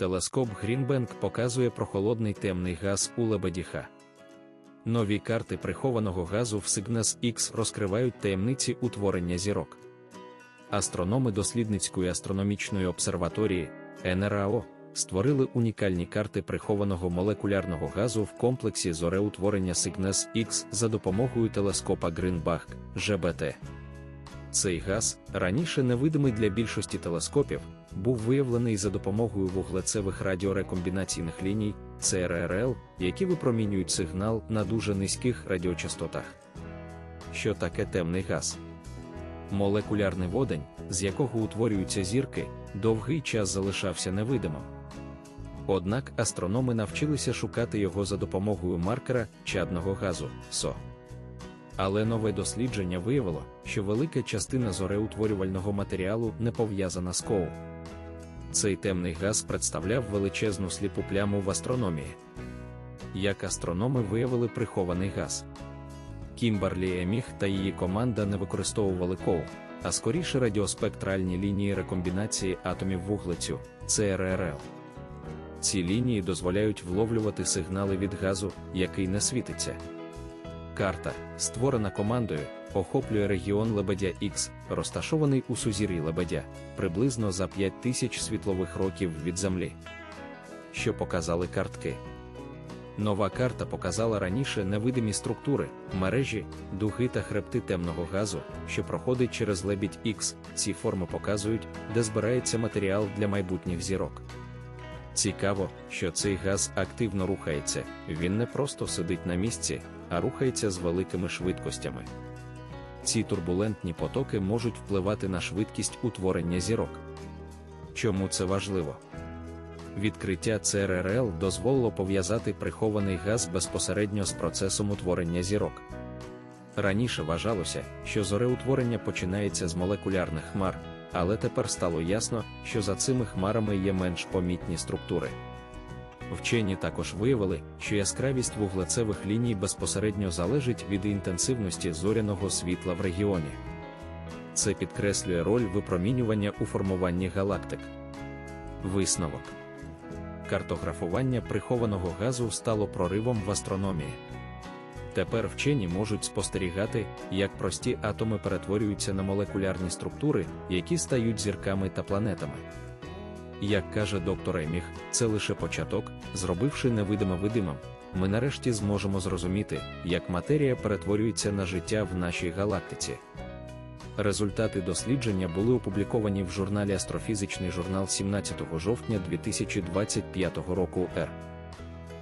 Телескоп Грінбенк показує прохолодний темний газ у Лебедіха. Нові карти прихованого газу в Cygnus X розкривають таємниці утворення зірок. Астрономи дослідницької астрономічної обсерваторії НРАО створили унікальні карти прихованого молекулярного газу в комплексі зореутворення Cygnus X за допомогою телескопа Гринбах ЖБТ. Цей газ, раніше невидимий для більшості телескопів, був виявлений за допомогою вуглецевих радіорекомбінаційних ліній ЦРРЛ, які випромінюють сигнал на дуже низьких радіочастотах. Що таке темний газ? Молекулярний водень, з якого утворюються зірки, довгий час залишався невидимим. Однак астрономи навчилися шукати його за допомогою маркера чадного газу СО. Але нове дослідження виявило, що велика частина зореутворювального матеріалу не пов'язана з КОУ. Цей темний газ представляв величезну сліпу пляму в астрономії. Як астрономи виявили прихований газ. Кімбарлі Еміг та її команда не використовували КОУ, а скоріше радіоспектральні лінії рекомбінації атомів вуглецю ЦРРЛ. Ці лінії дозволяють вловлювати сигнали від газу, який не світиться. Карта, створена командою, охоплює регіон Лебедя X, розташований у сузір'ї Лебедя, приблизно за 5000 світлових років від Землі. Що показали картки? Нова карта показала раніше невидимі структури, мережі, дуги та хребти темного газу, що проходить через лебідь X. Ці форми показують, де збирається матеріал для майбутніх зірок. Цікаво, що цей газ активно рухається, він не просто сидить на місці, а рухається з великими швидкостями. Ці турбулентні потоки можуть впливати на швидкість утворення зірок. Чому це важливо? Відкриття ЦРРЛ дозволило пов'язати прихований газ безпосередньо з процесом утворення зірок. Раніше вважалося, що зореутворення починається з молекулярних хмар, але тепер стало ясно, що за цими хмарами є менш помітні структури. Вчені також виявили, що яскравість вуглецевих ліній безпосередньо залежить від інтенсивності зоряного світла в регіоні. Це підкреслює роль випромінювання у формуванні галактик. Висновок картографування прихованого газу стало проривом в астрономії. Тепер вчені можуть спостерігати, як прості атоми перетворюються на молекулярні структури, які стають зірками та планетами. Як каже доктор Еміх, це лише початок, зробивши невидиме видимим, ми нарешті зможемо зрозуміти, як матерія перетворюється на життя в нашій галактиці. Результати дослідження були опубліковані в журналі Астрофізичний журнал 17 жовтня 2025 року Р.